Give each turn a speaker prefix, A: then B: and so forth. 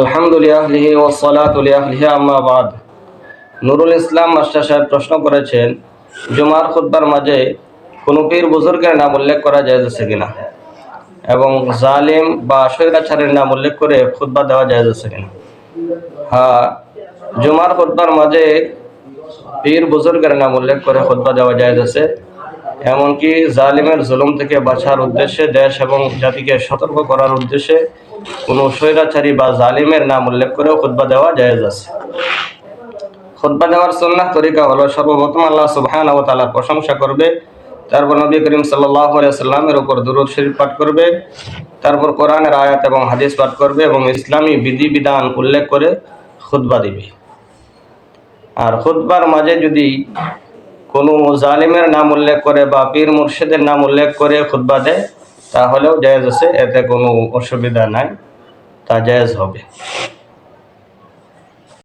A: আলহামদুলিল্লাহ ওসালাতুলিয়াহ আম্মা বাদ। নুরুল ইসলাম মাস্টার সাহেব প্রশ্ন করেছেন, জুমার খুদ্বার মাঝে কোনো পীর বুজুর্গের নাম উল্লেখ করা যাচ্ছে কিনা? এবং জালিম বা স্বৈরাচারের নাম উল্লেখ করে খুদ্া দেওয়া যাচ্ছে কিনা? হ্যাঁ জুমার খুদ্বার মাঝে পীর বুজুর্গের নাম উল্লেখ করে খুদ্া দেওয়া যাচ্ছে এমনকি জালিমের জুলুম থেকে বাঁচার উদ্দেশ্যে দেশ এবং জাতিকে সতর্ক করার উদ্দেশ্যে কোনো স্বৈরাচারী বা জালিমের নাম উল্লেখ করেও খুদ্া দেওয়া যায় আছে। খুদ্া দেওয়ার সন্ন্যাহ তরিকা হলো, সর্বপ্রথম আল্লাহ সুবহান ও তালার প্রশংসা করবে, তারপর নবী করিম সাল্লাহ সাল্লামের উপর দুরুদ শরীফ পাঠ করবে, তারপর কোরআনের আয়াত এবং হাদিস পাঠ করবে এবং ইসলামী বিধিবিধান উল্লেখ করে খুদ্া দিবে। আর খুদ্বার মাঝে যদি কোনো জালিমের নাম উল্লেখ করে বা পীর মুর্শিদের নাম উল্লেখ করে খুদ্া দেয়, তাহলেও জায়েজ আছে, এতে কোনো অসুবিধা নাই, তা জায়েজ হবে।